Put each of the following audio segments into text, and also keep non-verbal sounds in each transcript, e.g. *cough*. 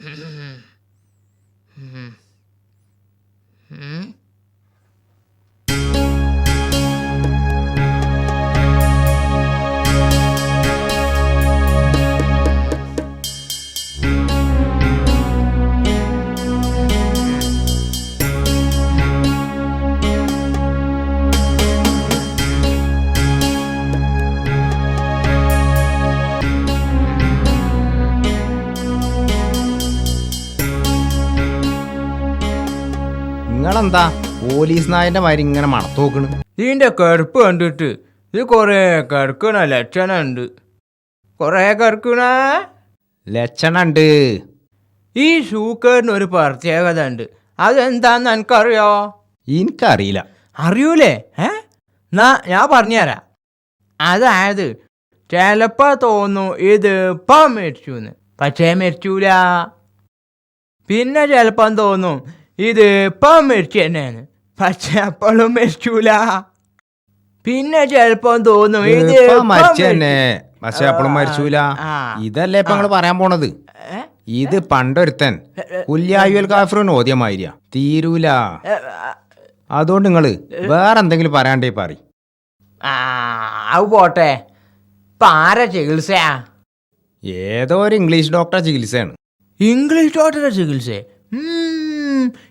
嗯哼哼嗯哼嗯。നിങ്ങളെന്താ police നായന്റെ മാതിരി ഇങ്ങനെ മണത്തോക്കണ് ഇതിന്റെ കറുപ്പ് കണ്ടിട്ട് ഇത് കൊറേ കറുക്കണ ലക്ഷണുണ്ട്. കൊറേ കറുക്കണ ലക്ഷണുണ്ട്. ഈ ഷൂക്കേറിന് ഒരു പ്രത്യേകത ഉണ്ട്. അതെന്താന്ന് എനിക്കറിയോ? എനിക്കറിയില്ല. അറിയൂലേ? ഏ? എന്നാ ഞാൻ പറഞ്ഞുതരാം. അതായത് ചിലപ്പോ തോന്നു ഇത് ഇപ്പം മരിച്ചു പക്ഷേ മരിച്ചൂല. പിന്നെ ചിലപ്പം തോന്നും ഇത് തന്നെയാണ് പക്ഷെ അപ്പോഴും മരിച്ചൂല പിന്നെ ചിലപ്പം തോന്നും ഇത് ഇപ്പൊ ഇപ്പം മരിച്ചു തന്നെ പക്ഷെ അപ്പോഴും മരിച്ചൂല. ഇതല്ലേ ഇപ്പൊ നിങ്ങൾ പറയാൻ പോണത്? ഇത് പണ്ടൊരുത്തൻ കുല്യായുൽ കാഫറു ഓദ്യമായിരിയ തീരൂല. അതുകൊണ്ട് നിങ്ങൾ വേറെ എന്തെങ്കിലും പറയാണ്ടേ പറ അത് പോട്ടെ. പാര ചികിത്സയാ? ഏതോ ഒരു ഇംഗ്ലീഷ് ഡോക്ടറെ ചികിത്സയാണ്. ഇംഗ്ലീഷ് ഡോക്ടറെ ചികിത്സ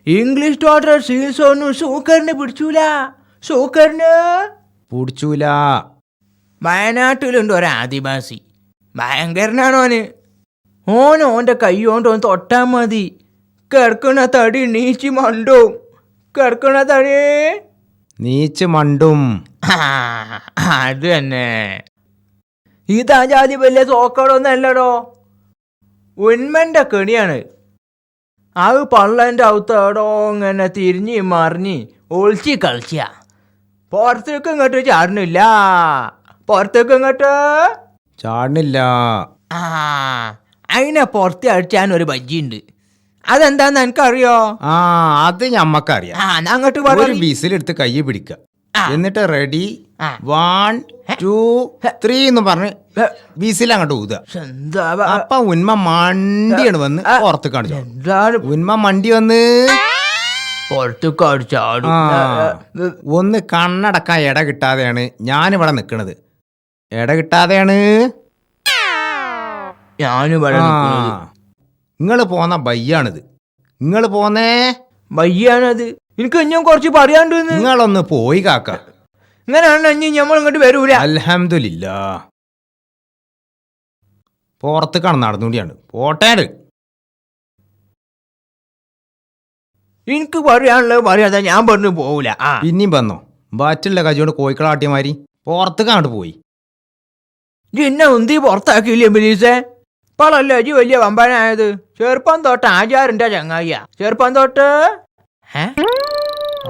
ഇംഗ്ലീഷ് ഡോട്ടർ ചികിത്സ ഒന്നും സൂക്കറിന് പിടിച്ചൂല. സൂക്കറിന് പിടിച്ചൂല. വയനാട്ടിലുണ്ട് ഒരു ആദിവാസി. ഭയങ്കരനാണ് ഓന്. ഓന് ഓന്റെ കൈ കൊണ്ട് ഓൻ തൊട്ടാൽ മതി. കിടക്കണ തടി നീച്ച് മണ്ടും. കിടക്കണ തടി നീച്ച് മണ്ടും. അത് തന്നെ. ഇതാ ജാതി വലിയ തോക്കടൊന്നല്ലടോ ഉന്മന്റെ കെണിയാണ്. അത് പള്ളന്റെ അകത്തോടോ ഇങ്ങനെ തിരിഞ്ഞ് മറിഞ്ഞ് ഒളിച്ച് കളിച്ച. പുറത്തേക്ക് ഇങ്ങോട്ട് ചാടണില്ല പുറത്തേക്ക് ഇങ്ങോട്ട്. ചാടണില്ല ആ അതിനെ പുറത്ത് അടിച്ചാൻ ഒരു ബജ്ജിയുണ്ട്. അതെന്താന്ന് എനിക്കറിയോ? ആ അത് ഞമ്മക്കറിയാം. ആ എന്നാ അങ്ങോട്ട് ഒരു പറ ബീസിലെടുത്ത് കൈ പിടിക്ക. ആ. എന്നിട്ട് റെഡി. വൺ ടു ത്രീ എന്ന് പറഞ്ഞ് ബീസിൽ അങ്ങോട്ട് ഊതുക. അപ്പൊ ഉന്മ മണ്ടിയാണ് വന്ന്. പുറത്ത് കാണിച്ചു. ഉന്മ മണ്ടി വന്ന് പുറത്തേക്ക് അടിച്ചാടും ആ. ഒന്ന് കണ്ണടക്കാൻ ഇട കിട്ടാതെയാണ് ഞാനിവിടെ നിക്കണത്. ഇട കിട്ടാതെയാണ്? ഞാനിവിടെ നിങ്ങൾ പോന്ന ബയ്യാണിത്. നിങ്ങൾ പോന്നേ? വയ്യാണത് എനിക്ക് ഇനിയും കുറച്ച് പറയാണ്ട് നിങ്ങളൊന്ന് പോയി കാക്ക. ഇങ്ങനെയാണ് അഞ്ഞ് നമ്മൾ ഇങ്ങോട്ട് വരൂല. അൽഹംദുലില്ല. പുറത്തേക്കാണ് നടന്നുകൂടിയാണ് പോട്ടേട്. എനിക്ക് പറയാനുള്ളത് പറയാതെ ഞാൻ പറഞ്ഞു പോകൂല ആ. പിന്നെയും വന്നോ. ബാറ്റുള്ള മാരി കോഴിക്കളാട്ടിയമാരി പുറത്തേക്കാണ്ട് പോയി. ഇന്നെ ഉന്തി പുറത്താക്കിയില്ലേ ബിലീസേ? ഇപ്പോഴല്ലേ അജി വലിയ വമ്പനായത്? ചെറുപ്പം തൊട്ട് ആചാരന്റെ ചങ്ങായിയാ. ചെറുപ്പം തൊട്ട് ഏ?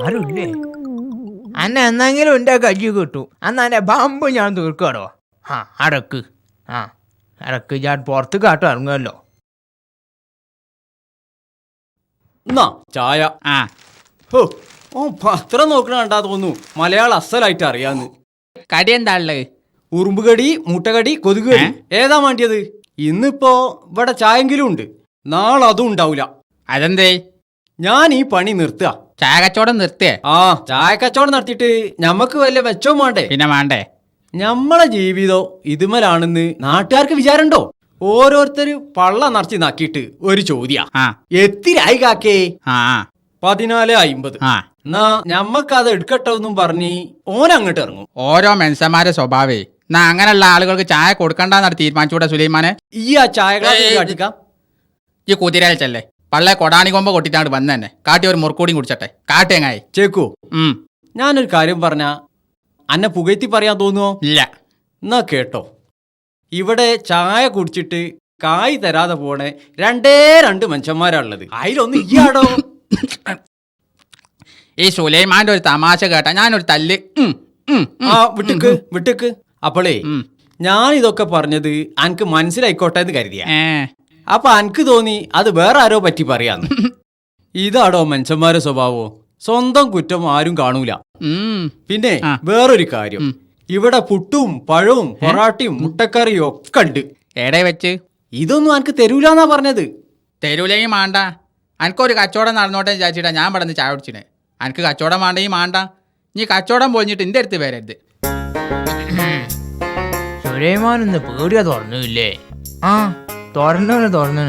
ആരുമില്ലേ അന്നെ എന്നെങ്കിലും എന്റെ കജി കിട്ടു. അന്ന് എന്റെ ബമ്പ് ഞാൻ തീർക്കാടോ? ആ അടക്ക്. ആ അടക്ക്. ഞാൻ പുറത്ത് കാട്ടു ഇറങ്ങുമല്ലോ. എന്നാ ചായ. ആ. ഹോ ഓ പത്രം നോക്കണ കണ്ടാ തോന്നുന്നു. മലയാളം അസലായിട്ട് അറിയാന്ന്. കടി എന്താ ഉള്ളത് ഉറുമ്പുകടി മുട്ടകടി കൊതുക് ഏതാ വേണ്ടിയത് ഇന്നിപ്പോ ഇവിടെ ചായെങ്കിലും ഉണ്ട്. നാളെ അതും ഉണ്ടാവൂല. അതെന്തേ? ഞാൻ ഈ പണി നിർത്തുക. ചായ കച്ചവടം നിർത്തിയേ. ആ ചായ കച്ചവടം നടത്തിയിട്ട് ഞമ്മക്ക് വല്ല മെച്ചവും വേണ്ടേ? പിന്നെ വേണ്ടേ? ഞമ്മളെ ജീവിതം ഇതുമലാണെന്ന് നാട്ടുകാർക്ക് വിചാരണ്ടോ ഓരോരുത്തര് പള്ള നിറച്ച് നാക്കിയിട്ട് ഒരു ചോദ്യ. ആ. എത്തിരായി കാക്കേ? ആ ആ, പതിനാല് അയിമ്പത്. ആ. എന്നാ ഞമ്മക്ക് എടുക്കട്ടെ എന്നും പറഞ്ഞ് ഓൻ അങ്ങോട്ട് ഇറങ്ങും. ഓരോ മനുഷ്യന്മാരെ സ്വഭാവേ. എന്നാ അങ്ങനെയുള്ള ആളുകൾക്ക് ചായ കൊടുക്കണ്ടെന്നാണ് തീരുമാനിച്ചൂടെ സുലൈമാനെ? ഈ ആ ചായ ഏയ്. കാട്ടിക്കാം. ഈ കുതിരയച്ചല്ലേ പള്ളെ കൊടാണി കൊമ്പ കൊട്ടിട്ടാണ് വന്നെ തന്നെ കാട്ടി ഒരു മുറുക്കൂടിയും കുടിച്ചട്ടെ. കാട്ടേങ്ങായി ചേക്കു ഉം. ഞാനൊരു കാര്യം പറഞ്ഞ. അന്നെ പുകഴ്ത്തി പറയാൻ തോന്നുവോ? ഇല്ല. എന്നാ കേട്ടോ. ഇവിടെ ചായ കുടിച്ചിട്ട് കായ് തരാതെ പോണേ രണ്ടേ രണ്ട് മനുഷ്യന്മാരാണുള്ളത് അതിലൊന്ന് ഇയാടോ ഈ സുലൈമാന്റെ ഒരു തമാശ കേട്ട ഞാനൊരു തല്ല്. ആ വിട്ടുക്ക് വിട്ടുക്ക്. അപ്പോളേ. ഞാൻ ഇതൊക്കെ പറഞ്ഞത് അനക്ക് മനസ്സിലായിക്കോട്ടെ എന്ന് കരുതിയ. അപ്പൊ അനക്ക് തോന്നി അത് വേറെ ആരോ പറ്റി പറയാന്ന്. *laughs* ഇതാടോ മനുഷ്യന്മാരെ സ്വഭാവോ? സ്വന്തം കുറ്റം ആരും കാണൂല. പിന്നെ വേറൊരു കാര്യം. ഇവിടെ പുട്ടും പഴവും പൊറാട്ടയും മുട്ടക്കറിയും ഒക്കെ ഉണ്ട്. എടേ വെച്ച്. ഇതൊന്നും എനിക്ക് തരൂലെന്നാ പറഞ്ഞത്. തരൂലെങ്കിൽ മാണ്ട. അനക്കൊരു കച്ചവടം നടന്നോട്ടെ വിചാരിച്ചിട്ടാ ഞാൻ പടന്ന് ചായ കുടിച്ചിന്. അനക്ക് കച്ചവടം വേണ്ടെങ്കിൽ മാണ്ട. നീ കച്ചവടം പൊളിഞ്ഞിട്ട് എന്റെ അടുത്ത് വരരുത്. സുലൈമാൻ ഇന്ന് പേടിയാ തുറന്നില്ലേ? ആ. തുറന്നു തുറന്നു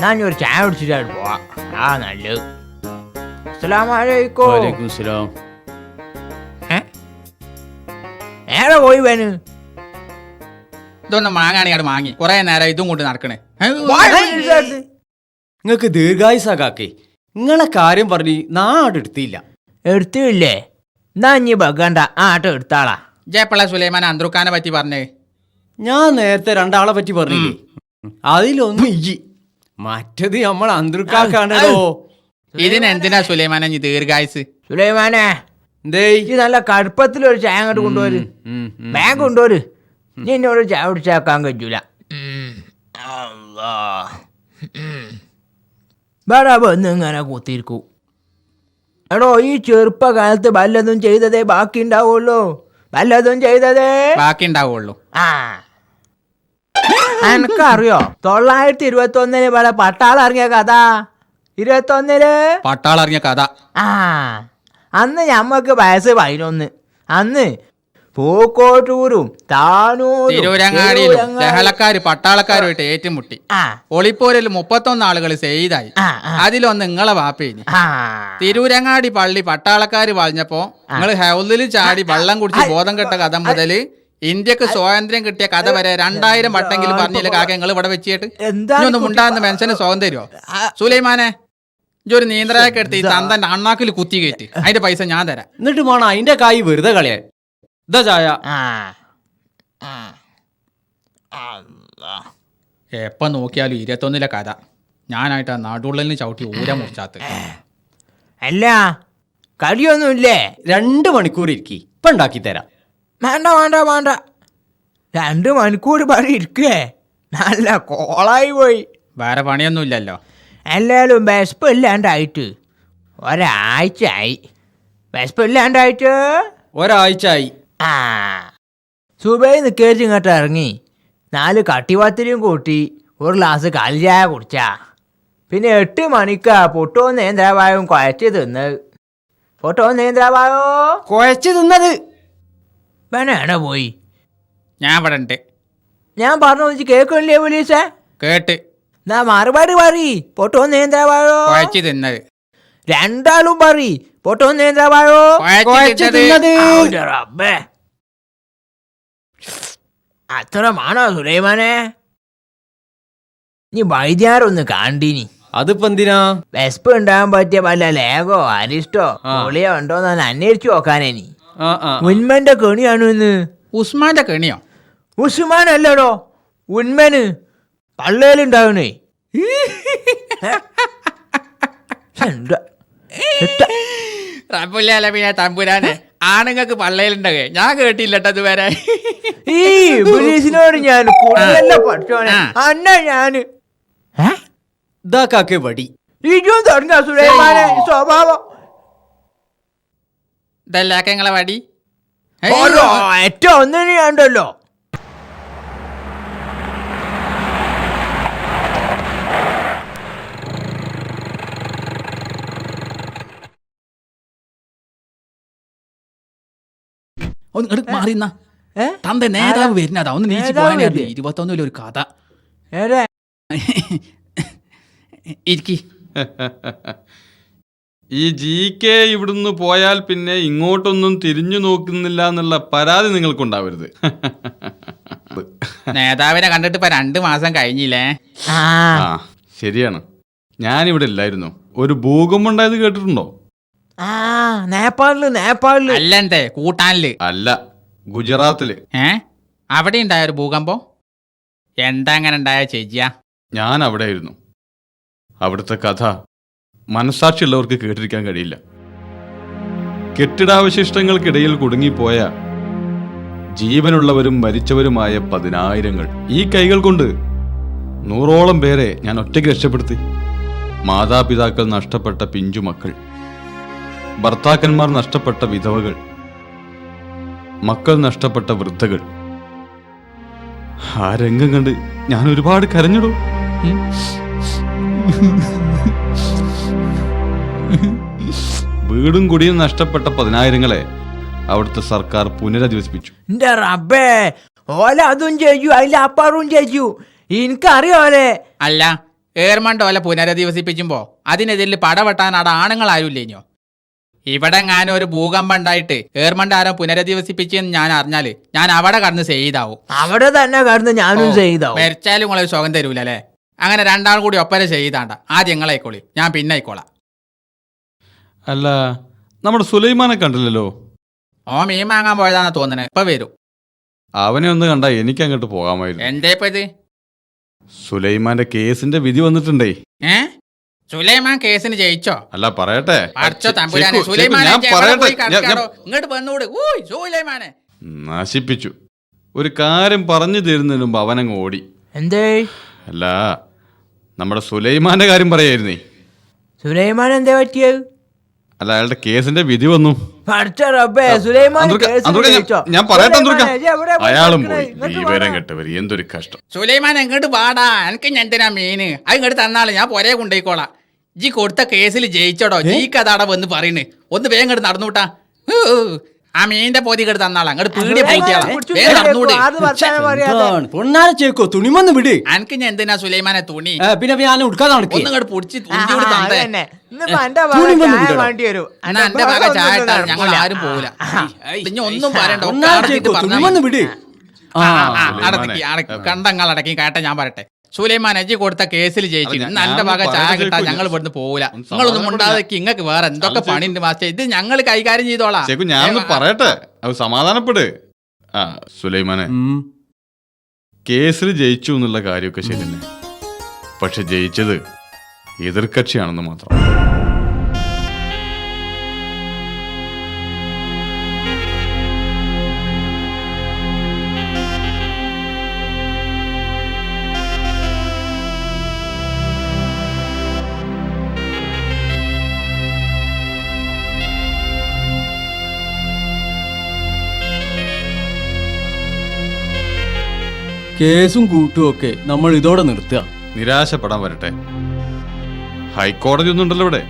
ഞാൻ ഒരു ചായ കുടിച്ചിട്ട് പോവാം. ആ നല്ലത്. അസ്സലാമലൈക്കും വലൈക്കും സലാം ഏറെ പോയി വേന് ഇതൊന്നും മാങ്ങാണെങ്കിൽ അവിടെ മാങ്ങി. കുറേ നേരം ഇതും കൊണ്ട് നടക്കണേ. ഏ, നിങ്ങൾക്ക് ദീർഘായുസാകാക്കേ നിങ്ങളെ കാര്യം പറഞ്ഞ് നാടെടുത്തില്ല. എടുത്തില്ലേ? എന്നാ ഇനി ബഗണ്ട ആ ആട്ടോ എടുത്താളാ. ജയപ്പള്ള സുലൈമാൻ അന്തറുഖാനെ പറ്റി പറഞ്ഞേ. ഞാൻ നേരത്തെ രണ്ടാളെ പറ്റി പറഞ്ഞില്ലേ? അതിലൊന്നും ഇജി മറ്റത് നമ്മൾ അന്തൃക്കാക്കാണല്ലോ. ഇതിനെന്തിനാ സുലൈമാനെ നീ ദീർഘായുസ് സുലൈമാനെ എന്തേ ഈ നല്ല കടുപ്പത്തിൽ ഒരു ചായ അങ്ങോട്ട് കൊണ്ടുവരും. ബാഗ് കൊണ്ടുവരും. നീ എന്നോട് ചായ കുടിച്ചാക്കാൻ കഴിയൂല. വേറെ വന്ന് ഇങ്ങനെ കൂത്തിരിക്കൂ എടോ ഈ ചെറുപ്പകാലത്ത് വല്ലതും ചെയ്തതേ ബാക്കി ഉണ്ടാവുള്ളൂ വല്ലതും ചെയ്തതേ ബാക്കി ഉണ്ടാവുള്ളൂ ആ. എനക്കറിയോ തൊള്ളായിരത്തി ഇരുപത്തി ഒന്നിന് ഇവിടെ പട്ടാളം ഇറങ്ങിയ കഥ. ഇരുപത്തി ഒന്നിൽ പട്ടാളറിഞ്ഞ കഥ. ആ. അന്ന് ഞമ്മക്ക് വയസ്സ് പതിനൊന്ന്. അന്ന് പൂക്കോട്ടൂരും താനൂരും തിരൂരങ്ങാടിയിലും തിരൂരങ്ങാടി- ലഹളക്കാര് പട്ടാളക്കാരുമായിട്ട് ഏറ്റുമുട്ടി. ഒളിപ്പോരിൽ മുപ്പത്തൊന്ന് ആളുകൾ സെയ്തായി. അതിലൊന്ന് നിങ്ങളെ വാപ്പേനി. ആ. തിരൂരങ്ങാടി പള്ളി പട്ടാളക്കാര് വളഞ്ഞപ്പോ നിങ്ങൾ ഹൗലിൽ ചാടി വെള്ളം കുടിച്ച് ബോധം കെട്ട കഥ മുതൽ ഇന്ത്യയ്ക്ക് സ്വാതന്ത്ര്യം കിട്ടിയ കഥ വരെ രണ്ടായിരം വട്ടെങ്കിലും പറഞ്ഞില്ല കാക്ക നിങ്ങൾ ഇവിടെ വെച്ചിട്ട്? ഉണ്ടാകുന്ന ഒന്ന് മുണ്ടാന്ന് മെൻഷന് സ്വാതന്ത്ര്യമോ സുലൈമാനെ ഒരു നീന്തലൊക്കെ എടുത്ത് ഈ തന്തന്റെ അണ്ണാക്കിൽ കുത്തി കയറ്റി. അതിന്റെ പൈസ ഞാൻ തരാം. എന്നിട്ട് മോണ അതിന്റെ കായ് വെറുതെ കളിയായി ഇതാ ചായ. എപ്പം നോക്കിയാലും ഇരുപത്തൊന്നിലെ കഥ. ഞാനായിട്ട് ആ നടുള്ളലിന് ചവിട്ടി ഊര മുറിച്ചാത്ത് അല്ല കളിയൊന്നുമില്ലേ? രണ്ട് മണിക്കൂർ ഇരിക്കി. ഇപ്പൊ ഉണ്ടാക്കി തരാം. വേണ്ട വേണ്ട വേണ്ട. രണ്ട് മണിക്കൂർ പണി ഇരിക്കേ നല്ല കോളായി പോയി. വേറെ പണിയൊന്നും ഇല്ലല്ലോ എല്ലാവരും വിശപ്പ് ഇല്ലാണ്ടായിട്ട് ഒരാഴ്ച ആയി വിശപ്പ് ഇല്ലാണ്ടായിട്ട് ഒരാഴ്ച ആയി ആ. സുബൈ നിൽക്കേച്ച് ഇങ്ങോട്ട് ഇറങ്ങി. നാല് കട്ടിവാത്തിരിയും കൂട്ടി ഒരു ഗ്ലാസ് കൽചായ കുടിച്ചാ. പിന്നെ എട്ട് മണിക്കാ പൊട്ടോ നേന്ത്രാവായും കുഴച്ച് തിന്ന് പൊട്ടോ നേന്ത്രാവായോ? കുഴച്ച് തിന്നത്. വേണ പോയി. ഞാൻ ഇവിടെ ഉണ്ട് ഞാൻ പറഞ്ഞു വെച്ച് കേൾക്കില്ലേ പോലീസേ? കേട്ട്. എന്നാ മറുപടി പറി പൊട്ടോ നേന്ത്രാവായോ കുഴച്ച് തിന്നത്. രണ്ടാളും പറി പൊട്ടോ നേന്ത്രാവായോ കുഴച്ച് തിന്നത്. ഔടെ റബ്ബേ. അത്രമാണോ സുലൈമാനെ? നീ വൈദ്യാരൊന്ന് കാണ്ടിനി. അതിപ്പോ എന്തിനാ? വെസ്പ് ഉണ്ടാകാൻ പറ്റിയ വല്ല ലേഗോ അരിഷ്ടോ ആ. പൊളിയോ ഉണ്ടോന്ന് അന്വേഷിച്ചു നോക്കാനേ നീ ഉന്മന്റെ കെണിയാണ് ഇന്ന്? ഉസ്മാന്റെ കെണിയോ? ഉസ്മാൻ അല്ലടോ ഉന്മന് പള്ളേലുണ്ടാവണേ എത്ത- റബ്ബുല്ലാലമീനെ തമ്പുരാനെ ആണുങ്ങൾക്ക് പള്ളയിലുണ്ടാകെ ഞാൻ കേട്ടില്ലട്ടോ ഇതുവരെ. ഈ പോലീസിനോട് ഞാൻ. അന്ന ഞാൻ. ഇതാക്കാക്കെ വടി. ഇതും തുടങ്ങ സുലൈമാനെ സ്വഭാവം. ഇതല്ലാക്ക നിങ്ങളെ വടി ഏറ്റവും ഒന്നിനുണ്ടല്ലോ ഒന്ന്? തന്റെ നേതാവ് വരുന്നതാ ഒന്ന് നീച്ച്? ഒരു കഥ. ഇരിക്കി. ഈ ജി കെ ഇവിടുന്ന് പോയാൽ പിന്നെ ഇങ്ങോട്ടൊന്നും തിരിഞ്ഞു നോക്കുന്നില്ല എന്നുള്ള പരാതി നിങ്ങൾക്കുണ്ടാവരുത്. *laughs* നേതാവിനെ കണ്ടിട്ട് ഇപ്പൊ രണ്ടു മാസം കഴിഞ്ഞില്ലേ? ആ. ശരിയാണ്. ഞാനിവിടെ ഇല്ലായിരുന്നു. ഒരു ഭൂകമ്പം ഉണ്ടായത് കേട്ടിട്ടുണ്ടോ? ആ നേപ്പാളിൽ നേപ്പാളിൽ. അല്ലെന്തേ കൂട്ടാനിൽ. അല്ല ഗുജറാത്തിൽ. ഏ? അവിടെ ഉണ്ടായ ഒരു ഭൂകമ്പം? എന്താ അങ്ങനെ ഉണ്ടായ ചേച്ചിയാ? ഞാൻ അവിടെ ആയിരുന്നു അവിടുത്തെ കഥ മനസാക്ഷിയുള്ളവർക്ക് കേട്ടിരിക്കാൻ കഴിയില്ല. കെട്ടിടാവശിഷ്ടങ്ങൾക്കിടയിൽ കുടുങ്ങിപ്പോയ ജീവനുള്ളവരും മരിച്ചവരുമായ പതിനായിരങ്ങൾ. ഈ കൈകൾ കൊണ്ട് നൂറോളം പേരെ ഞാൻ ഒറ്റയ്ക്ക് രക്ഷപ്പെടുത്തി. മാതാപിതാക്കൾ നഷ്ടപ്പെട്ട പിഞ്ചുമക്കൾ ഭർത്താക്കന്മാർ നഷ്ടപ്പെട്ട വിധവകൾ. മക്കൾ നഷ്ടപ്പെട്ട വൃദ്ധകൾ. ആ രംഗം കണ്ട് ഞാൻ ഒരുപാട് കരഞ്ഞിടും? വീടും കുടിയും നഷ്ടപ്പെട്ട പതിനായിരങ്ങളെ അവിടുത്തെ സർക്കാർ പുനരധിവസിപ്പിച്ചു. എന്റെ റബ്ബേ ഓല അതും ചെയ്യൂ അതിന്റെ അപ്പാറും ചെയ്യൂ. എനിക്കറിയോലെ. അല്ല ഏർമണ്ട് ഓല പുനരധിവസിപ്പിക്കുമ്പോ അതിനെതിരിൽ പടവെട്ടാൻ അവിടെ ആണുങ്ങൾ ആരുമില്ലേഞ്ഞോ ഇവിടെ ഞാൻ ഒരു ഭൂകമ്പം ഉണ്ടായിട്ട് ഏർമണ്ട് ആരോ പുനരധിവസിപ്പിച്ചെന്ന് ഞാൻ അറിഞ്ഞാൽ ഞാൻ അവിടെ കടന്ന് ചെയ്താവും അവിടെ തന്നെ കടന്ന് ഞാനും ചെയ്താവും മരിച്ചാലും നിങ്ങളൊരു സുഖം തരൂലേ അങ്ങനെ രണ്ടാൾ കൂടി ഒപ്പര ചെയ്താണ്ട. ആദ്യം നിങ്ങളായിക്കോളി ഞാൻ പിന്നെ ആയിക്കോളാം. അല്ല നമ്മുടെ സുലൈമാനെ കണ്ടില്ലല്ലോ. ഓ മീൻ വാങ്ങാൻ പോയതാണെന്ന് തോന്നണേ ഇപ്പൊ വരൂ. അവനെ ഒന്ന് കണ്ടാ എനിക്ക് അങ്ങോട്ട് പോകാമായിരുന്നു. എന്തേ ഇപ്പൊ ഇത്? സുലൈമാന്റെ കേസിന്റെ വിധി വന്നിട്ടുണ്ടേ. ഏ? സുലൈമാൻ കേസിന് ജയിച്ചോ? അല്ല പറയട്ടെ. തമ്പുരാനെ. ശരിക്കു, സുലൈമാനെ ഞാൻ എവിടെ പോയി ഞാൻ- ഞാൻ കിടക്കാടോ? ഇങ്ങോട്ട് വന്നൂട്. ഊയ് സുലൈമാനെ. നശിപ്പിച്ചു. ഒരു കാര്യം പറഞ്ഞു തരുന്നതിന് മുമ്പ് അവനങ്ങ് ഓടി. എന്തേ? അല്ല നമ്മുടെ സുലൈമാന്റെ കാര്യം പറയായിരുന്നേ. സുലൈമാൻ എന്തേ പറ്റിയത്? അല്ല അയാളുടെ കേസിന്റെ വിധി വന്നു. ഞാൻ- പോയി അയാളും? പോയി. വിവരം കെട്ടവര് എന്തൊരു കഷ്ടം. സുലൈമാൻ എങ്ങോട്ട് പാടാ എനിക്ക് ഞാൻ എന്തിനാ മീന്? അത് ഇങ്ങോട്ട് തന്നാളെ. ഞാൻ പൊരേ കൊണ്ടേക്കോളാം ജി കൊടുത്ത കേസിൽ ജയിച്ചോടോ? ജീക്ക് അതാടെ വന്ന് പറയണ്. ഒന്ന് വേഗം ഇങ്ങോട്ട് നടന്നുകൂട്ടാ ആ മീന്റെ പോതി ഇങ്ങോട്ട് തന്നാളാ. അങ്ങോട്ട് പീടിയ പൊന്നാര ചേക്കോ തുണിമന്ന് വിട്. അനക്ക് ഞാൻ എന്തിനാ സുലൈമാനെ തുണി? പിന്നെ ഞാൻ ഉടുക്കാതെ പൊടിച്ച് തുണി കൂടി തന്നേ എന്റെ ചായ ഞങ്ങൾ ആരും പോവില്ല പിന്നെ ഒന്നും പറയണ്ട. വിട്. കണ്ടങ്ങൾ അടക്കി കേട്ട ഞാൻ പറയട്ടെ. സുലൈമാൻ അജി കൊടുത്ത കേസിൽ ജയിച്ചു ഞാൻ- ഞാൻ ഭാഗം ചായ കിട്ടാൻ ഞങ്ങൾ ഇവിടുന്ന് പോവില്ല ഒന്ന് നിങ്ങളൊന്നും ഉണ്ടാതെ നിങ്ങൾക്ക് ഇങ്ങക്ക് വേറെ എന്തൊക്കെ പണിയുണ്ട് മാസ്റ്റർ? ഇത് ഞങ്ങൾ കൈകാര്യം ചെയ്തോളാം. ചേക്കു ഞാനൊന്ന് പറയട്ടെ? അത് സമാധാനപ്പെട്. ആ സുലൈമാനെ. കേസിൽ ജയിച്ചു എന്നുള്ള കാര്യമൊക്കെ ശരി തന്നെ പക്ഷെ ജയിച്ചത് എതിർകക്ഷിയാണെന്ന് മാത്രം. കേസും കൂട്ടുമൊക്കെ നമ്മൾ ഇതോടെ നിർത്തുക. നിരാശപ്പെടാൻ വരട്ടെ. ഹൈക്കോടതി ഒന്നും ഉണ്ടല്ലോ ഇവിടെ.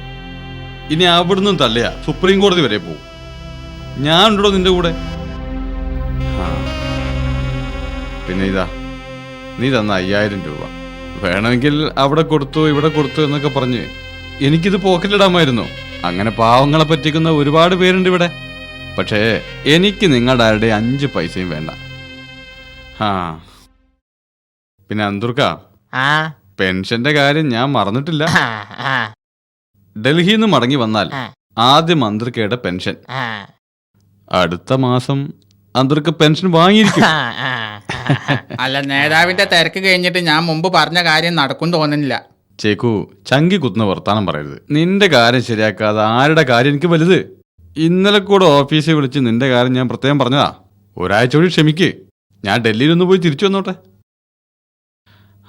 ഇനി അവിടുന്ന് തള്ളിയ സുപ്രീം കോടതി വരെ പോകും ഞാൻ ഉണ്ടോ നിന്റെ കൂടെ. പിന്നെ ഇതാ. നീ തന്ന അയ്യായിരം രൂപ. വേണമെങ്കിൽ അവിടെ കൊടുത്തു ഇവിടെ കൊടുത്തു എന്നൊക്കെ പറഞ്ഞ് എനിക്കിത് പോക്കറ്റിലിടാമായിരുന്നു. അങ്ങനെ പാവങ്ങളെ പറ്റിക്കുന്ന ഒരുപാട് പേരുണ്ട് ഇവിടെ. പക്ഷേ എനിക്ക് നിങ്ങളുടെ ആരുടെ അഞ്ച് പൈസയും വേണ്ട. ആ. പിന്നെ അന്തുർക്ക പെൻഷന്റെ കാര്യം ഞാൻ മറന്നിട്ടില്ല. ഡൽഹിയിൽ നിന്ന് മടങ്ങി വന്നാൽ. ആദ്യം അന്തർക്കയുടെ പെൻഷൻ. അടുത്ത മാസം അന്തർക്ക് പെൻഷൻ വാങ്ങിയിരിക്കും. അല്ല നേതാവിന്റെ തിരക്ക് കഴിഞ്ഞിട്ട് ഞാൻ മുമ്പ് പറഞ്ഞ കാര്യം നടക്കും തോന്നുന്നില്ല. ചേക്കു ചങ്കി കുത്തുന്ന വർത്താനം പറയരുത്. നിന്റെ കാര്യം ശരിയാക്കാതെ ആരുടെ കാര്യം എനിക്ക് വലുത്? ഇന്നലെ കൂടെ ഓഫീസിൽ വിളിച്ച് നിന്റെ കാര്യം ഞാൻ പ്രത്യേകം പറഞ്ഞതാ. ഒരാഴ്ച കൂടി ക്ഷമിക്ക്. ഞാൻ ഡൽഹിയിൽ ഒന്ന് പോയി തിരിച്ചു വന്നോട്ടെ.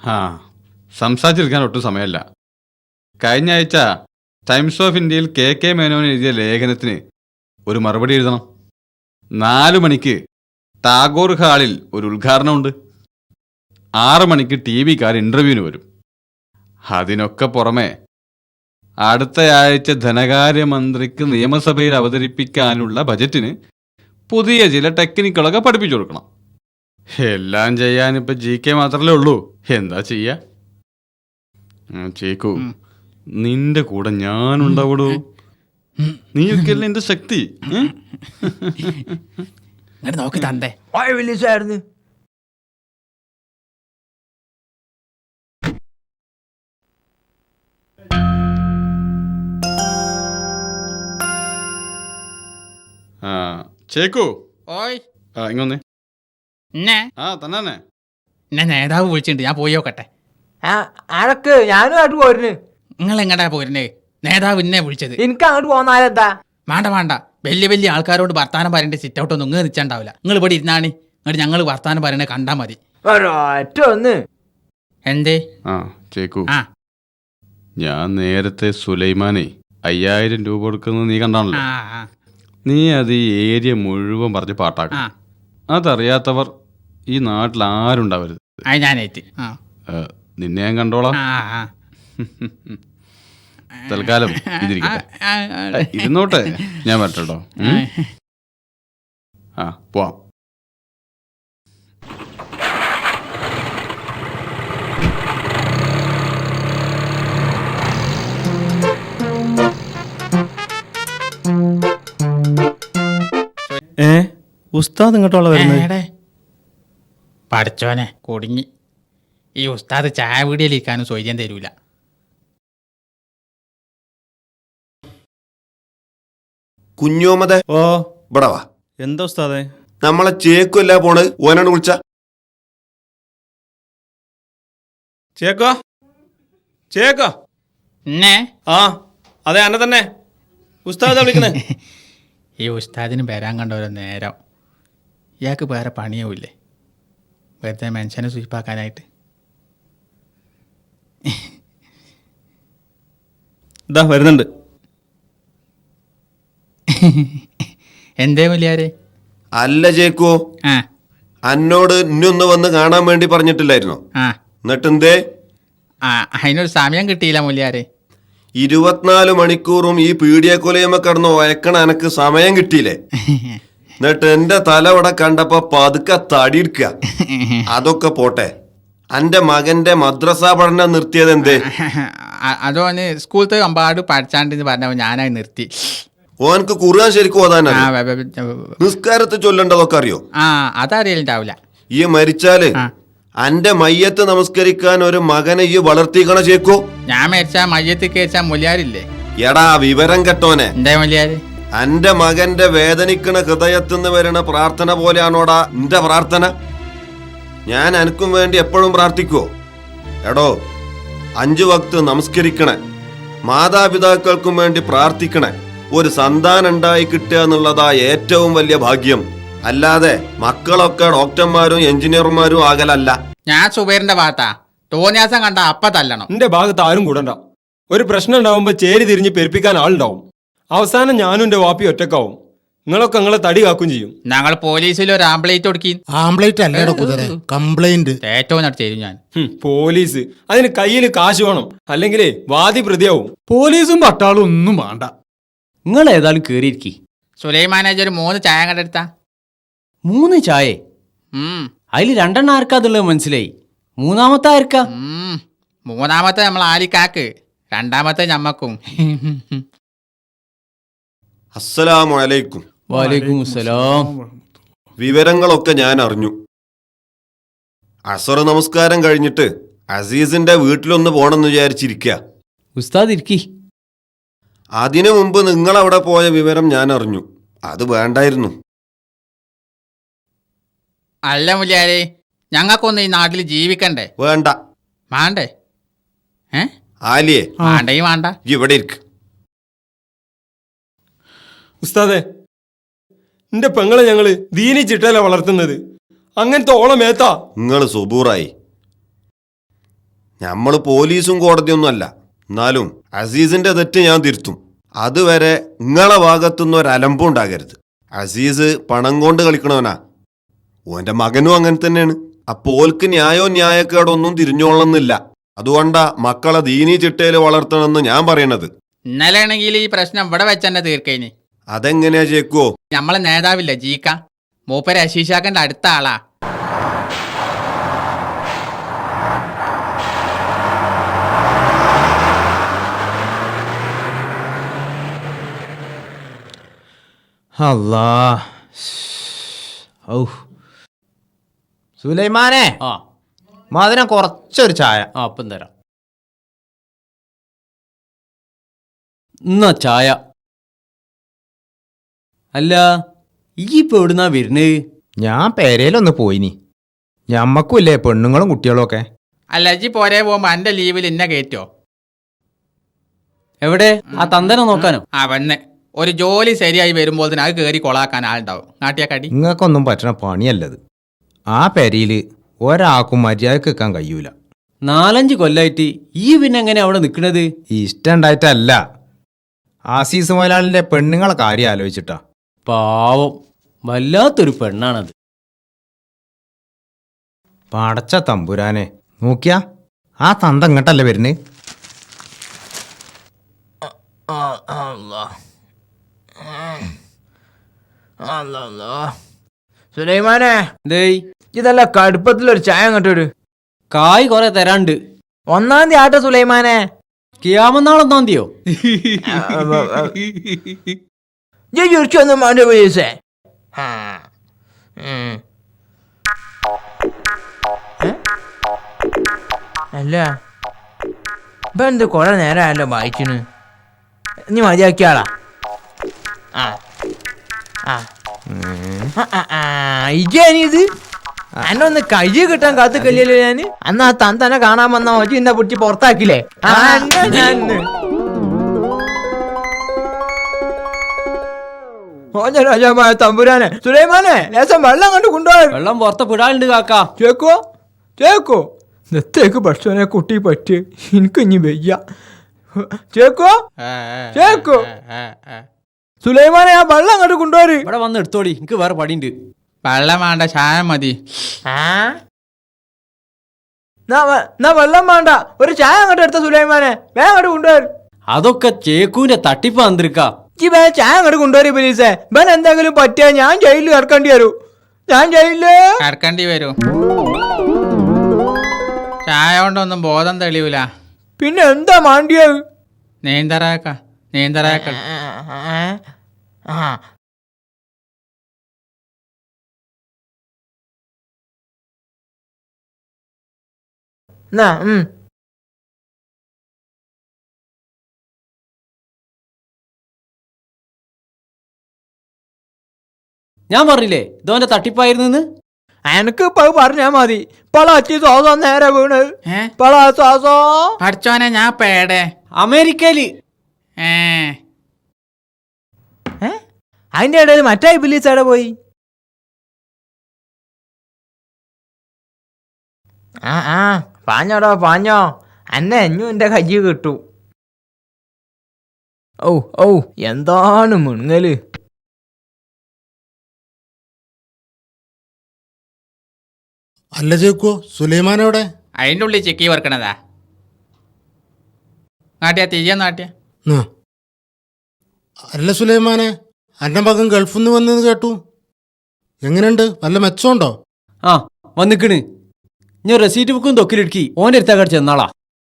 ആ സംസാരിച്ചിരിക്കാൻ ഒട്ടും സമയമല്ല. കഴിഞ്ഞ ആഴ്ച ടൈംസ് ഓഫ് ഇന്ത്യയിൽ കെ കെ മേനോൻ എഴുതിയ ലേഖനത്തിന് ഒരു മറുപടി എഴുതണം. നാലു മണിക്ക് ടാഗോർ ഹാളിൽ ഒരു ഉദ്ഘാടനമുണ്ട്. ആറു മണിക്ക് ടി വിക്കാർ ഇന്റർവ്യൂവിന് വരും. അതിനൊക്കെ പുറമെ അടുത്ത ആഴ്ച ധനകാര്യമന്ത്രിക്ക് നിയമസഭയിൽ അവതരിപ്പിക്കാനുള്ള ബജറ്റിന് പുതിയ ചില ടെക്നിക്കുകളൊക്കെ പഠിപ്പിച്ചു കൊടുക്കണം. എല്ലാം ചെയ്യാൻ ഇപ്പൊ ജി കെ മാത്രല്ലേ ഉള്ളൂ. എന്താ ചെയ്യ? ആ ചേക്കു നിന്റെ കൂടെ ഞാനുണ്ടാവൂടോ നീയൊക്കെയല്ലേ എന്റെ ശക്തി? നോക്കി തന്തേ. ഓയ വിളിച്ചായിരുന്നു. ആ ചേക്കു. ഓയ്. ആ ഇങ്ങൊന്നേ എന്നെ ആ തന്നെ എന്നെ നേതാവ് വിളിച്ചിട്ടുണ്ട്. ഞാൻ പോയി നോക്കട്ടെ. ആ അനക്ക് ഞാനും അങ്ങോട്ട് പോരുന്നു. നിങ്ങൾ എങ്ങടാ പോരുന്നേ? നേതാവ് എന്നെ വിളിച്ചത്. എനിക്ക് അങ്ങോട്ട് പോന്നാലെന്താ വേണ്ട വേണ്ട. വലിയ വലിയ ആൾക്കാരോട് വർത്താനം പറയേണ്ട സിറ്റ് ഔട്ട് ഒന്നും ഇങ്ങനെ നിൽച്ചാണ്ടാവില്ല. നിങ്ങൾ ഇവിടെ ഇരുന്നാണ്. എന്നിട്ട് ഞങ്ങൾ വർത്താനം പറയണേ കണ്ടാ മതി. ഒരൊറ്റ ഒന്ന്. എന്തേ? ആ ചേക്കു ആ. ഞാൻ നേരത്തെ സുലൈമാനെ അയ്യായിരം രൂപ കൊടുക്കുന്നത് നീ കണ്ടാണല്ലോ. ആ ആ, നീ അത് ഈ ഏരിയ മുഴുവൻ പറഞ്ഞ് പാട്ടാക്കും. അതറിയാത്തവർ ഈ നാട്ടിൽ ആരുണ്ടാവരുത് അത് ഞാനേറ്റ് ആ. ഏ, നിന്നെ ഞാൻ കണ്ടോളാം. ആ ആ. തൽക്കാലം ഇതിരിക്കട്ടെ. ആ, ആ, ഇരുന്നോട്ടെ? ഞാൻ വരട്ടോ ആ. പോവാം. ഏ ഉസ്താദ് ഇങ്ങോട്ടുള്ള വരുന്നത്? ഏടെ? പഠിച്ചോനെ കുടുങ്ങി. ഈ ഉസ്താദ് ചായ വീടിയിലിരിക്കാനും സ്വൈര്യം തരൂല. കുഞ്ഞോമതെ. ഓ. ഇവിടെ വാ. എന്താ ഉസ്താദേ? നമ്മളെ ചേക്കുമല്ല പോണ്. ഓനാണ് വിളിച്ച. ചേക്കോ? ചേക്കോ? എന്നെ? ആ അതെ അന്നെ തന്നെ. ഉസ്താദ് വിളിക്കുന്നേ *laughs* ഈ ഉസ്താദിന് വരാൻ കണ്ട ഒരു നേരം. ഇയാൾക്ക് വേറെ പണിയാവില്ലേ? വെറുതെ മനുഷ്യനെ സൂചിപ്പാക്കാനായിട്ട്. ഇതാ വരുന്നുണ്ട്. എന്തേ വലിയാരെ അല്ല ചേക്കോ. ആ. അന്നോട് ഇന്നൊന്ന് വന്ന് കാണാൻ വേണ്ടി പറഞ്ഞിട്ടില്ലായിരുന്നോ? ആ. എന്നിട്ട് എന്തേ ആ അതിനൊരു സമയം കിട്ടിയില്ല മുല്യാരെ ഇരുപത്തിനാല് മണിക്കൂറും ഈ പീഡിയക്കൊലയമ്മ കടന്ന് വയക്കണ എനക്ക് സമയം കിട്ടിയില്ലേ? *laughs* എന്നിട്ട് എന്റെ തല ഇവിടെ കണ്ടപ്പോ പതുക്കെ തടിയിരിക്കുക *laughs* അതൊക്കെ പോട്ടെ. അന്റെ മകന്റെ മദ്രസ പഠനം നിർത്തിയത് എന്തേ? അതോന് സ്കൂളത്തെ അമ്പാട് പഠിച്ചാണ്ട് പറഞ്ഞപ്പോ ഞാനായി നിർത്തി. ഓനക്ക് കുറുകാൻ ശരിക്കും ആ നിസ്കാരത്തെ ചൊല്ലണ്ടതൊക്കെ അറിയോ? ആ അതറിയലുണ്ടാവില്ല ഈ മരിച്ചാൽ. അന്റെ മയ്യത്ത് നമസ്കരിക്കാൻ ഒരു മകനെ ഈ വളർത്തിക്കണ ചേക്കോ ഞാൻ മരിച്ചാ മയ്യത്ത് കേച്ചാ മുലിയാരില്ലേ? എടാ വിവരം കെട്ടോനെ. എന്താ മുല്യാര്? അന്റെ മകന്റെ വേദനിക്കണ ഹൃദയത്തിന്ന് വരണ പ്രാർത്ഥന പോലെയാണോടാ നിന്റെ പ്രാർത്ഥന? ഞാൻ അനക്കും വേണ്ടി എപ്പോഴും പ്രാർത്ഥിക്കുവോ? എടോ അഞ്ചു വക്ത് നമസ്കരിക്കണേ. മാതാപിതാക്കൾക്കും വേണ്ടി പ്രാർത്ഥിക്കണേ. ഒരു സന്താനം ഉണ്ടായി കിട്ടുക എന്നുള്ളതാ ഏറ്റവും വലിയ ഭാഗ്യം. അല്ലാതെ മക്കളൊക്കെ ഡോക്ടർമാരും എഞ്ചിനീയർമാരും ആകലല്ല. ഞാൻ സുബൈറിന്റെ ഭാഗത്താ. തോന്നിയാസം കണ്ട അപ്പ തല്ലണം. എന്റെ ഭാഗത്ത് ആരും കൂടണ്ട. ഒരു പ്രശ്നം ഉണ്ടാവുമ്പോ ചേരി തിരിഞ്ഞ് പെരുപ്പിക്കാൻ ആളുണ്ടാവും. അവസാനം ഞാനും എന്റെ വാപ്പി ഒറ്റക്കാവും. നിങ്ങളൊക്കെ നിങ്ങളെ തടി കാക്കും ചെയ്യും. ഞങ്ങൾ പോലീസിൽ ഒരു ആംബ്ലേറ്റ് കൊടുക്കി. ആംബ്ലേറ്റ് അല്ലേടോ കുതിരെ കംപ്ലൈന്റ്. ഏറ്റവും നടത്തി ഞാൻ. ഹും, പോലീസ്. അതിന് കയ്യിൽ കാശ് വേണം. അല്ലെങ്കിലേ വാദി പ്രതിയാവും. പോലീസും പട്ടാളും ഒന്നും വേണ്ട. നിങ്ങൾ ഏതായാലും കേറിയിരിക്കി. സുലൈമാനേജ് ഒരു മൂന്ന് ചായ കണ്ടെടുത്താ. മൂന്ന് ചായ? ഉം, അതിൽ രണ്ടെണ്ണം ആർക്കാ അതുള്ളത് മനസ്സിലായി? മൂന്നാമത്തെ ആർക്കാ? ഉം. മൂന്നാമത്തെ നമ്മൾ ആലിക്കാക്ക് രണ്ടാമത്തെ ഞമ്മക്കും. *laughs* അസ്സലാമു അലൈക്കും. വാലേക്കും അസ്സലാം വിവരങ്ങളൊക്കെ ഞാൻ അറിഞ്ഞു. അസർ നമസ്കാരം കഴിഞ്ഞിട്ട് അസീസിന്റെ വീട്ടിലൊന്ന് പോണെന്ന് വിചാരിച്ചിരിക്കുക ഉസ്താദ് ഇരിക്കി. അതിനു മുമ്പ് നിങ്ങളവിടെ പോയ വിവരം ഞാൻ അറിഞ്ഞു. അത് വേണ്ടായിരുന്നു. അല്ല മുല്ലേ ഞങ്ങൾക്കൊന്ന് ഈ നാട്ടിൽ ജീവിക്കണ്ടേ? വേണ്ട. വേണ്ടേ ഏ? ആലിയെ. വേണ്ടേ വേണ്ട ഇയ്യ് ഇവിടെ ഇരിക്ക്. ഉസ്താദെ എന്റെ പെങ്ങളെ ഞങ്ങൾ ദീനി ചിട്ടല വളർത്തുന്നത്. അങ്ങനത്തെ ഓളം ഏത്താ? നിങ്ങൾ സുബൂറായി. നമ്മൾ പോലീസും കോടതിയൊന്നും അല്ല എന്നാലും അസീസിന്റെ തെറ്റ് ഞാൻ തിരുത്തും. അതുവരെ നിങ്ങളെ ഭാഗത്തുനിന്ന് ഒരലമ്പും ഉണ്ടാകരുത്. അസീസ് പണം കൊണ്ട് കളിക്കണവനാ. ഓന്റെ മകനും അങ്ങനെ തന്നെയാണ്. അപ്പോൽക്ക് ന്യായോ ന്യായക്കേടൊന്നും തിരിഞ്ഞോളന്നില്ല അതുകൊണ്ടാ മക്കളെ ദീനി ചിട്ടയിൽ വളർത്തണമെന്ന് ഞാൻ പറയണത്. ഇന്നലെ ആണെങ്കിൽ ഈ പ്രശ്നം ഇവിടെ വെച്ച് തന്നെ തീർക്കഴിഞ്ഞ് അതെങ്ങനെയാ ചേക്കുവോ നമ്മളെ നേതാവില്ല ജീക്ക? മൂപ്പര് അശീഷാക്കന്റെ അടുത്ത ആളാ. അല്ലാ ഔ. സുലൈമാനെ. ആ. മധുരം കുറച്ചൊരു ചായ. ആ അപ്പം തരാം. എന്നാ ചായ. അല്ല ഈ ഇപ്പൊ എവിടുന്നാ വരുന്നത് ഞാൻ പേരയിലൊന്ന് പോയിനി. ഞമ്മക്കും ഇല്ലേ പെണ്ണുങ്ങളും കുട്ടികളും ഒക്കെ അല്ല ഇജി പോരെ പോകുമ്പോ എന്റെ ലീവിൽ ഇന്നെ കയറ്റോ എവിടെ? ആ തന്തനെ നോക്കാനോ? ആ വന്നെ. ഒരു ജോലി ശരിയായി വരുമ്പോൾ തന്നെ അത് കയറി കൊളാക്കാൻ ആളുണ്ടാവും. നാട്ടിയാക്കാടി നിങ്ങൾക്കൊന്നും പറ്റണ പണിയല്ലത്. ആ പെരയിൽ ഒരാൾക്കും മര്യാദയ്ക്ക് നിൽക്കാൻ കഴിയൂല. നാലഞ്ച് കൊല്ലായിട്ട് ഈ പിന്നെ എങ്ങനെ അവിടെ നിൽക്കണത് ഇഷ്ടം ഉണ്ടായിട്ടല്ല. ആസീസ് മുതലാളിന്റെ പെണ്ണുങ്ങളെ കാര്യം ആലോചിച്ചിട്ടാ. പാവം. വല്ലാത്തൊരു പെണ്ണാണത്. പടച്ച തമ്പുരാനെ നോക്കിയാ? ആ തന്ത ഇങ്ങോട്ടല്ലേ വരുന്നേ. സുലൈമാനെ ഡേയ് ഇതല്ല കടുപ്പത്തിലൊരു ചായ അങ്ങോട്ടൊരു കായ് കുറെ തരാണ്ട്. ഒന്നാം തീയതി ആട്ടെ സുലൈമാനെ. കിയാമന്നാളൊന്നാം തീയോ വേണ്ട പോലീസേ ആ. ഉം. ഏ? അല്ല ഇപ്പൊ എന്ത് കൊറേ നേരമല്ലോ വായിച്ചിന് നീ മതിയാക്കിയാളാ ആ ആ ആ, ആ, ആ, ഇജ്ജാനിത് എന്നെ ഒന്ന് കഴി കിട്ടാൻ കാത്തു കല്യല്ലോ ഞാൻ അന്ന് ആ തൻ തന്നെ കാണാൻ വന്ന മതി എന്നെ പൊട്ടി പുറത്താക്കില്ലേ ആ, അന്നെ ഞാൻ ഓഞ്ഞ രാജാമായ തമ്പുരാനെ സുലൈമാനെ ലേശം വെള്ളം കണ്ട് കൊണ്ടുപോയ. വെള്ളം പുറത്ത് പിടാനുണ്ട് കാക്ക? ചേക്കോ ചേക്കോ നെത്തേക്ക് ഭക്ഷണനെ കുട്ടി പറ്റി എനിക്ക് ഇനി വയ്യ. ചേക്കോ ചേക്കോ സുലൈമാനെ ആ വെള്ളം കണ്ട് കൊണ്ടുപോര് ഇവിടെ വന്ന് എടുത്തോടി എനിക്ക് വേറെ പടിയുണ്ട് വെള്ളം വേണ്ട ചായ മതി. എന്നാ നാ നാ വെള്ളം വേണ്ട. ഒരു ചായ അങ്ങോട്ട് എടുത്ത സുലൈമാനെ. വേഗം അങ്ങോട്ട് കൊണ്ടുപോര് അതൊക്കെ ചേക്കൂന്റെ തട്ടിപ്പ് വന്നിരിക്ക. ഈ ബാ ചായ അങ്ങോട്ട് കൊണ്ടുവരും പോലീസേ ബൻ എന്തെങ്കിലും പറ്റിയാ ഞാൻ ജയിലിൽ കിടക്കേണ്ടി വരൂ. ഞാൻ ജയിലിൽ കറക്കേണ്ടി വരും. ചായ കൊണ്ടൊന്നും ബോധം തെളിയൂല. പിന്നെ എന്താ മാണ്ടിയത് നീന്തറാക്ക നീന്തറാക്ക എന്നാ ഉം. ഞാൻ പറഞ്ഞില്ലേ ഇതോന്റെ തട്ടിപ്പായിരുന്നു എനക്ക് ഇപ്പൊ പറഞ്ഞാ മതി. പളാച്ചി ശ്വാസം നേരെ വീണ്. ഏ? പളാ ശ്വാസോ? പഠിച്ചോനെ ഞാൻ പേടെ അമേരിക്കയിൽ. ഏ. അതിന്റെ ഇടയിൽ മറ്റേ ബില്ലീസ് എവിടെ പോയി? ആ ആ പാഞ്ഞോടോ പാഞ്ഞോ. അന്നെ എഞ്ഞു എന്റെ കയ്യ് കിട്ടു. ഓ ഓ എന്താണ് മുണുങ്ങൽ? അല്ല ചേക്കോ സുലൈമാൻ എവിടെ? അതിന്റെ ഉള്ളിൽ ചെക്കി വർക്കണതാ. നാട്ടിയ തീയ നാട്ടിയ. ആ. അല്ല സുലൈമാനെ അന്റെ മകൻ ഗൾഫിൽ നിന്ന് വന്നത് കേട്ടു. എങ്ങനെയുണ്ട്? നല്ല മെച്ചമുണ്ടോ? ആ വന്നിക്കണ്. ഞാൻ റെസീറ്റ് ബുക്കും തൊക്കിലിടുക്കി ഓന്റെ അടുത്താക്കടി ചെന്നാളാ.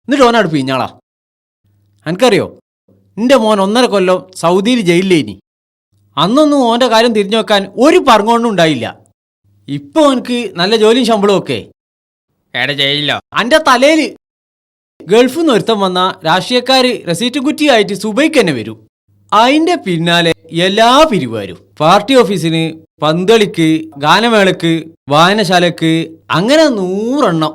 എന്നിട്ട് ഓനടുപ്പ് പിഞ്ഞാളാ എനിക്കറിയോ എന്റെ മോൻ ഒന്നര കൊല്ലം സൗദിയിൽ ജയിലിലേനി. അന്നൊന്നും ഓന്റെ കാര്യം തിരിഞ്ഞു വെക്കാൻ ഒരു പറങ്ങോണ്ടും ഉണ്ടായില്ല. ഇപ്പൊ എനിക്ക് നല്ല ജോലിയും ശമ്പളവും ഒക്കെ. എടെ ചെയ്യില്ല അന്റെ തലയിൽ ഗൾഫിൽ നിന്ന് ഒരുത്തം വന്ന രാഷ്ട്രീയക്കാര് റെസീറ്റ് കുറ്റിയായിട്ട് സുബൈക്ക് തന്നെ വരും. അതിന്റെ പിന്നാലെ എല്ലാ പിരിവാരും പാർട്ടി ഓഫീസിന് പന്തളിക്ക് ഗാനമേളക്ക് വായനശാലക്ക് അങ്ങനെ നൂറെണ്ണം.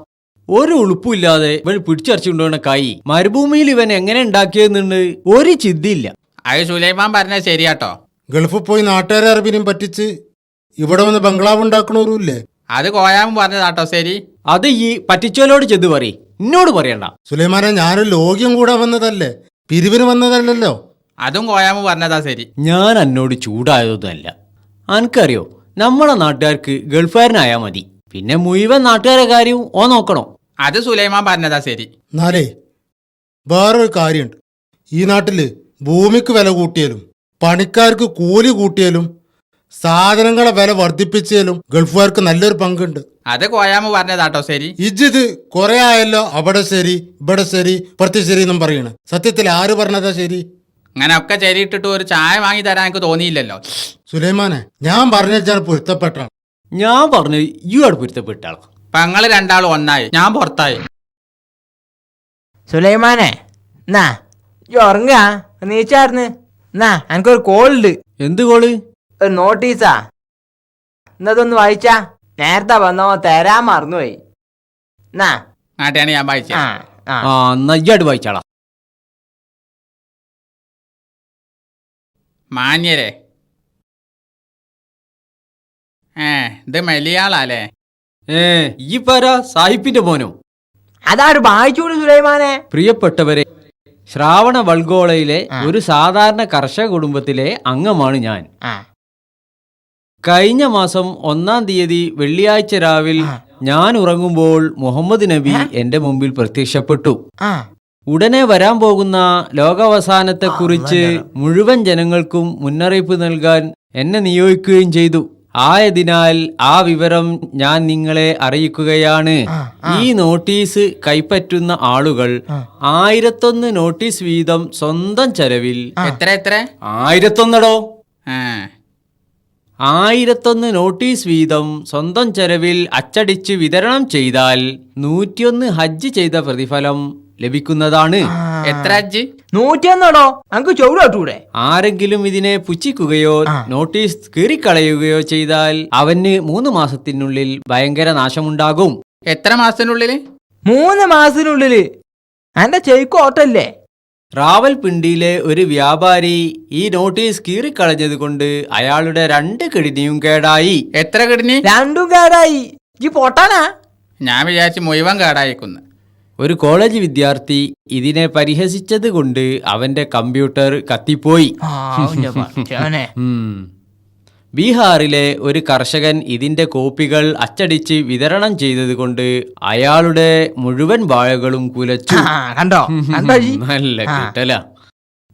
ഒരു ഉളുപ്പില്ലാതെ ഇവൻ പിടിച്ചറിച്ചുകൊണ്ടുവന്ന കൈ. മരുഭൂമിയിൽ ഇവൻ എങ്ങനെ ഉണ്ടാക്കിയെന്നുണ്ട് ഒരു ചിന്തയില്ല. അത് സുലൈമാൻ പറഞ്ഞ ശരിയാട്ടോ. ഗൾഫിൽ പോയി നാട്ടുകാരെ അറിവിനും പറ്റിച്ച് ഇവിടെ വന്ന് ബംഗ്ലാവ് ഉണ്ടാക്കണവരുമില്ലേ അത് കോയാമൻ പറഞ്ഞതാട്ടോ ശരി. അത് ഈ പറ്റിച്ചോലോട് ചെന്ന് പറയും. എന്നോട് പറയണ്ട. സുലൈമാനെ ഞാനൊരു ലോഗ്യം കൂടെ വന്നതല്ലേ? പിരിവിന് വന്നതല്ലല്ലോ. അതും കോയാമ പറഞ്ഞതാ ശരി. ഞാൻ എന്നോട് ചൂടായതൊന്നുമല്ല. അനക്കറിയോ നമ്മളെ നാട്ടുകാർക്ക് ഗൾഫുകാരനായാ മതി. പിന്നെ മുഴുവൻ നാട്ടുകാരെ കാര്യവും ഓ നോക്കണോ? അത് സുലൈമാൻ പറഞ്ഞതാ ശരി. എന്നാലേ വേറൊരു കാര്യമുണ്ട്. ഈ നാട്ടിൽ ഭൂമിക്ക് വില കൂട്ടിയാലും പണിക്കാർക്ക് കൂലി കൂട്ടിയാലും സാധനങ്ങളെ വില വർദ്ധിപ്പിച്ചാലും ഗൾഫുകാർക്ക് നല്ലൊരു പങ്കുണ്ട്. അത് കോയാമ പറഞ്ഞതാട്ടോ ശരി. ഇജിത് കൊറേ ആയല്ലോ അവിടെ ശരി ഇവിടെ ശരി ഇപ്പുറത്ത് ശരി എന്നും പറയണ്. സത്യത്തിൽ ആര് പറഞ്ഞതാ ശരി? അങ്ങനെ ഒക്കെ ശരിയിട്ടിട്ട് ഒരു ചായ വാങ്ങി തരാൻ എനിക്ക് തോന്നിയില്ലല്ലോ. സുലൈമാനെ ഞാൻ പറഞ്ഞാൽ പൊരുത്തപ്പെട്ടാണ് ഞാൻ പറഞ്ഞു ഈ അവിടെ പൊരുത്തപ്പെട്ടാളോ. അപ്പൊ ഞങ്ങൾ രണ്ടാളും ഒന്നായി. ഞാൻ പുറത്തായി. സുലൈമാനെ എന്നാ ഈ ഉറങ്ങാ നീച്ചാർന്ന് എന്നാ എനിക്കൊരു കോൾ ഉണ്ട് എന്ത് കോൾ? ഒരു നോട്ടീസാ. എന്നതൊന്ന് വായിച്ചാ? നേരത്തെ വന്നോ തരാൻ മറന്നുപോയി. എന്നാ? ഞാൻ വായിച്ച. ആ ആ. ആ എന്നാ ഇയ്യാട് വായിച്ചാളാ. മാന്യരെ. ഏ ഇത് മലയാളല്ലേ? ഏ ഈ പര സാഹിബിന്റെ മോനോ? അതാണ് വായിച്ചോളൂ സുലൈമാനെ. പ്രിയപ്പെട്ടവരെ ശ്രാവണ വൾഗോളയിലെ ഒരു സാധാരണ കർഷക കുടുംബത്തിലെ അംഗമാണ് ഞാൻ. ആ. കഴിഞ്ഞ മാസം ഒന്നാം തീയതി വെള്ളിയാഴ്ച രാവിൽ ഞാൻ ഉറങ്ങുമ്പോൾ മുഹമ്മദ് നബി എന്റെ മുമ്പിൽ പ്രത്യക്ഷപ്പെട്ടു. ആ. ഉടനെ വരാൻ പോകുന്ന ലോകാവസാനത്തെ കുറിച്ച് മുഴുവൻ ജനങ്ങൾക്കും മുന്നറിയിപ്പ് നൽകാൻ എന്നെ നിയോഗിക്കുകയും ചെയ്തു. ആയതിനാൽ ആ വിവരം ഞാൻ നിങ്ങളെ അറിയിക്കുകയാണ്. ഈ നോട്ടീസ് കൈപ്പറ്റുന്ന ആളുകൾ ആയിരത്തൊന്ന് നോട്ടീസ് വീതം സ്വന്തം ചെലവിൽ എത്ര എത്ര? ആയിരത്തൊന്നടോ? ആയിരത്തൊന്ന് നോട്ടീസ് വീതം സ്വന്തം ചെലവിൽ അച്ചടിച്ച് വിതരണം ചെയ്താൽ നൂറ്റിയൊന്ന് ഹജ്ജ് ചെയ്ത പ്രതിഫലം ലഭിക്കുന്നതാണ്. എത്ര ഹജ്ജ്? നൂറ്റിയൊന്നാണോ നമുക്ക് ചൊവ്വട്ടൂടെ ആരെങ്കിലും ഇതിനെ പുച്ഛിക്കുകയോ നോട്ടീസ് കീറിക്കളയുകയോ ചെയ്താൽ അവന് മൂന്ന് മാസത്തിനുള്ളിൽ ഭയങ്കര നാശമുണ്ടാകും. എത്ര മാസത്തിനുള്ളിൽ? മൂന്ന് മാസത്തിനുള്ളിൽ. എന്റെ ചെയ്ക്ക് ഓട്ടല്ലേ? റാവൽപിണ്ടിയിലെ ഒരു വ്യാപാരി ഈ നോട്ടീസ് കീറിക്കളഞ്ഞത് കൊണ്ട് അയാളുടെ രണ്ട് കിഡ്നിയും കേടായി. എത്ര കിടനി രണ്ടും കേടായി. ഈ പൊട്ടാനാ? ഞാൻ വിചാരിച്ച് മുഴുവൻ കേടായിക്കുന്നു. ഒരു കോളേജ് വിദ്യാർത്ഥി ഇതിനെ പരിഹസിച്ചത് കൊണ്ട് അവന്റെ കമ്പ്യൂട്ടർ കത്തിപ്പോയി. ആ, ഉം. ബീഹാറിലെ ഒരു കർഷകൻ ഇതിന്റെ കോപ്പികൾ അച്ചടിച്ച് വിതരണം ചെയ്തതുകൊണ്ട് അയാളുടെ മുഴുവൻ വാഴകളും കുലച്ചു. കണ്ടോ? *laughs* നല്ല. കിട്ടല.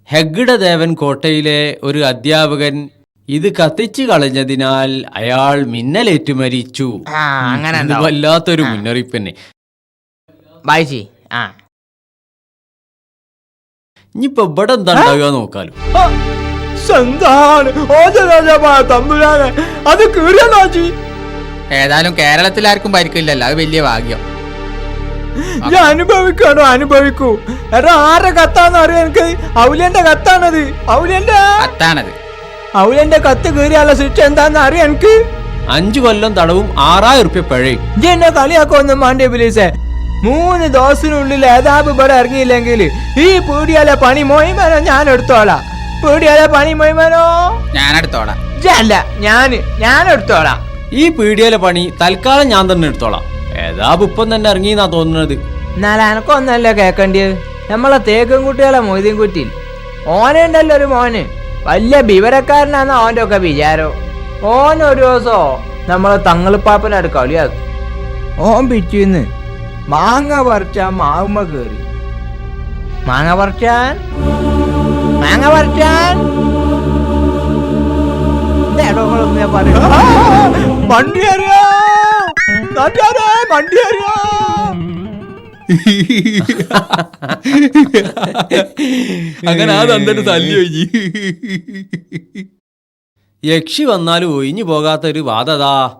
ഹെഗ്ഡദേവൻ കോട്ടയിലെ ഒരു അധ്യാപകൻ ഇത് കത്തിച്ചു കളഞ്ഞതിനാൽ അയാൾ മിന്നലേറ്റു മരിച്ചു. അങ്ങനെ വല്ലാത്തൊരു മുന്നറിയിപ്പ് തന്നെ വായിച്ചി ആ. ഇനിയിപ്പോ ഇവിടെ എന്താ ഉണ്ടാകുക നോക്കാലോ. എന്താണ് തമ്പുരാനെ. അത് കീറിയാലോജി ഏതായാലും കേരളത്തിൽ ആർക്കും പരിക്കില്ലല്ലോ അത് വലിയ ഭാഗ്യം. ഞാൻ അനുഭവിക്കാണോ അനുഭവിക്കൂ. എടാ ആരുടെ കത്താന്ന് അറിയാം എനിക്ക്? ഔലിയന്റെ കത്താണത്. ഔലിയന്റെ? കത്താണത്. ഔലിയന്റെ കത്ത് കീറിയാലുള്ള സിറ്റ് എന്താന്ന് അറിയാം എനിക്ക്? അഞ്ചു കൊല്ലം തടവും ആറായിരം റുപ്യ പഴയും. ഇജ്ജ് എന്നെ കളിയാക്കൊന്നും മാണ്ടേ പോലീസെ മൂന്ന് ദിവസത്തിനുള്ളിൽ ഏതാബ് ഇവിടെ ഇറങ്ങിയില്ലെങ്കിൽ ഈ പീടിയാലെ പണി മോയിമാനോ ഞാൻ എടുത്തോളാം. പീടിയാലെ പണി മൊയ്മനോ ഞാനെടുത്തോളാം. അല്ല ഞാൻ ഞാൻ എടുത്തോളാം ഈ പീഡിയയിലെ പണി തൽക്കാലം ഞാൻ തന്നെ എടുത്തോളാം. ഏതാ ഇപ്പം തന്നെ ഇറങ്ങിയെന്നാ തോന്നുന്നത്? എന്നാലും എനക്കൊന്നല്ല കേക്കണ്ടിയത് നമ്മളെ തേക്കും കുട്ടികളെ മൊയ്തീൻ കുറ്റിയിൽ. ഓനുണ്ടല്ലോ ഒരു മോന്. വലിയ വിവരക്കാരനാന്ന് അവന്റെ ഒക്കെ വിചാരം. ഓൻ ഒരു ദിവസോ നമ്മളെ തങ്ങളിപ്പാപ്പനോട് കളിയാക്കും ഓൻ പിറ്റീന്ന് മാങ്ങ പറിച്ച മാവുമ്മ കേറി. മാങ്ങ പറിച്ചാൻ? മാങ്ങ അറിയാ. അങ്ങനെ ആ തന്നിട്ട് തല്ലി ഒഴിഞ്ഞ് യക്ഷി വന്നാലും ഒഴിഞ്ഞു പോകാത്ത ഒരു വാദതാ.